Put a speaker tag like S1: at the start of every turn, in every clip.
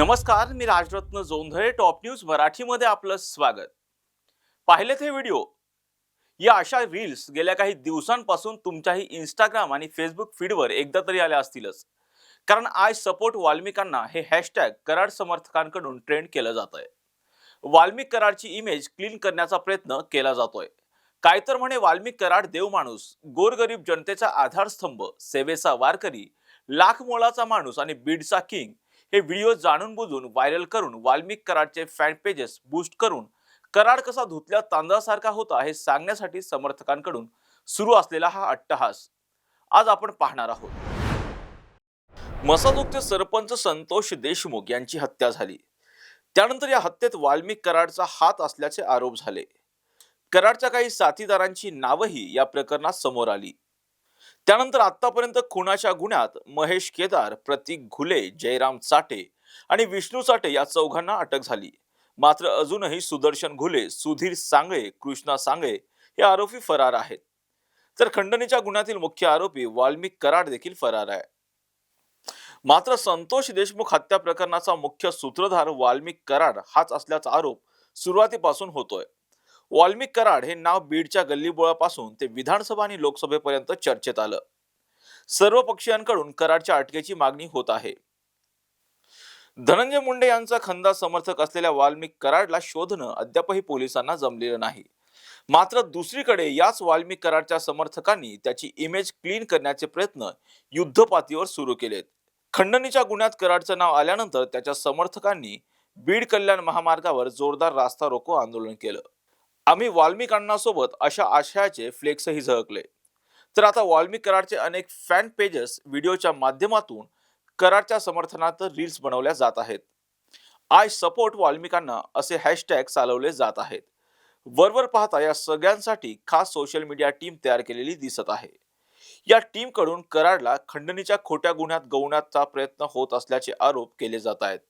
S1: नमस्कार मी Rajratna Jondhale top news मराठीमध्ये आपलं स्वागत. पाहिलेत हे व्हिडिओ? या अशा रील्स गेल्या काही दिवसांपासून तुमच्याही इंस्टाग्राम आणि फेसबुक फीडवर एकदा तरी आल्या असतीलच. कारण आय सपोर्ट वाल्मिकांना हे हॅशटॅग कराड समर्थकांकडून ट्रेंड केलं जात आहे वाल्मिक कराडची इमेज क्लीन करण्याचा प्रयत्न केला जातोय. काय तर म्हणे वाल्मिक कराड देव माणूस गोरगरीब जनतेचा आधारस्तंभ सेवेचा वारकरी लाख मोलाचा माणूस आणि बीडचा किंग हे व्हिडिओ जाणून बुजून व्हायरल करून वाल्मिक कराडचे फॅन पेजेस बूस्ट करून कराड कसा धुतल्या तांदळासारखा होता हे सांगण्यासाठी समर्थकांकडून सुरू असलेला हा अट्टहास. आज आपण पाहणार आहोत. मसाजोगचे सरपंच संतोष देशमुख यांची हत्या झाली. त्यानंतर या हत्येत वाल्मिक कराडचा हात असल्याचे आरोप झाले. कराडच्या काही साथीदारांची नावही या प्रकरणात समोर आली. त्यानंतर आतापर्यंत खुनाच्या गुन्ह्यात महेश केदार प्रतीक घुले जयराम चाटे आणि विष्णू चाटे या चौघांना अटक झाली. मात्र अजूनही सुदर्शन घुले सुधीर सांगळे कृष्णा सांगळे हे आरोपी फरार आहेत. तर खंडणीच्या गुन्ह्यातील मुख्य आरोपी वाल्मिक कराड देखील फरार आहे. मात्र संतोष देशमुख हत्या प्रकरणाचा मुख्य सूत्रधार वाल्मिक कराड हाच असल्याचा आरोप सुरुवातीपासून होतोय. वाल्मिक कराड हे नाव बीडच्या गल्लीबोळापासून ते विधानसभा आणि लोकसभेपर्यंत चर्चेत आलं. सर्व पक्षीयांकडून कराडच्या अटकेची मागणी होत आहे. धनंजय मुंडे यांचा खंदा समर्थक असलेल्या वाल्मिक कराडला शोधणं अद्यापही पोलिसांना जमलेलं नाही. मात्र दुसरीकडे याच वाल्मिक कराडच्या समर्थकांनी त्याची इमेज क्लीन करण्याचे प्रयत्न युद्धपातीवर सुरू केलेत. खंडणीच्या गुन्ह्यात कराडचं नाव आल्यानंतर त्याच्या समर्थकांनी बीड कल्याण महामार्गावर जोरदार रास्ता रोको आंदोलन केलं. आम्ही वाल्मिक अण्णासोबत अशा आशयाचे फ्लेक्सही झळकले. तर आता वाल्मिक कराडचे अनेक फॅन पेजेस व्हिडिओच्या माध्यमातून कराडच्या समर्थनार्थ रील्स बनवल्या जात आहेत. आय सपोर्ट वाल्मिकांना असे हॅशटॅग चालवले जात आहेत. वरवर पाहता या सगळ्यांसाठी खास सोशल मीडिया टीम तयार केलेली दिसत आहे. या टीमकडून कराडला खंडणीच्या खोट्या गुन्ह्यात गवण्याचा प्रयत्न होत असल्याचे आरोप केले जात आहेत.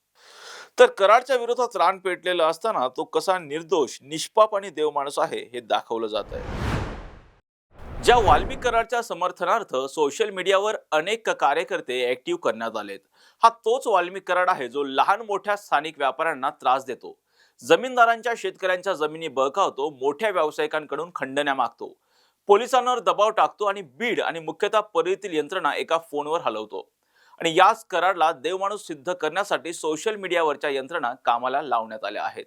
S1: तर कराडच्या विरोधात रान पेटलेला असताना तो कसा निर्दोष निष्पाप आणि देवमाणूस आहे हे दाखवलं जात आहे ज्या वाल्मिक कराडच्या समर्थनार्थ सोशल मीडियावर अनेक कार्यकर्ते ऍक्टिव्ह करण्यात आलेत. हा तोच वाल्मिक कराड आहे जो लहान मोठ्या स्थानिक व्यापाऱ्यांना त्रास देतो. जमीनदारांच्या शेतकऱ्यांच्या जमिनी बळकावतो मोठ्या व्यावसायिकांकडून खंडण्या मागतो. पोलिसांवर दबाव टाकतो आणि बीड आणि मुख्यतः परळीतील यंत्रणा एका फोनवर हलवतो. आणि याच कराडला देवमाणूस सिद्ध करण्यासाठी सोशल मीडियावरच्या यंत्रणा कामाला लावण्यात आल्या आहेत.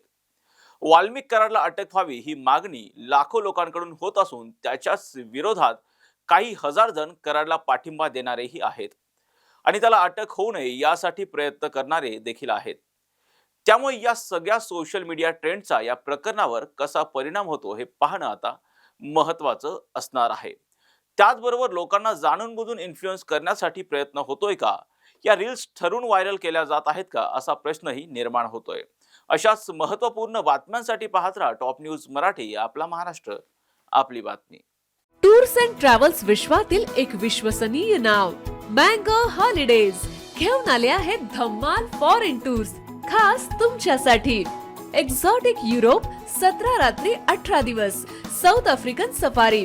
S1: वाल्मिक कराडला अटक व्हावी ही मागणी लाखो लोकांकडून होत असून त्याच्याच विरोधात काही हजार जण कराडला पाठिंबा देणारेही आहेत. आणि त्याला अटक होऊ नये यासाठी प्रयत्न करणारे देखील आहेत. त्यामुळे या सगळ्या सोशल मीडिया ट्रेंडचा या प्रकरणावर कसा परिणाम होतो हे पाहणं आता महत्वाचं असणार आहे. त्याचबरोबर लोकांना जाणून बुजून इन्फ्लुएन्स करण्यासाठी प्रयत्न होतोय का? या रील्स ठरून व्हायरल केल्या जात आहेत का? असा प्रश्नही निर्माण होतोय. अशाच महत्त्वपूर्ण बातम्यांसाठी पाहत राहा टॉप न्यूज मराठी आपला महाराष्ट्र आपली बातमी.
S2: टूर्स अँड ट्रॅव्हल्स विश्वातील एक विश्वसनीय नाव मँगो हॉलिडेज घेऊन आले आहेत धम्माल फॉरेन टूर्स खास तुमच्यासाठी. एक्झॉटिक युरोप सतरा रात्री अठरा दिवस साऊथ आफ्रिकन सफारी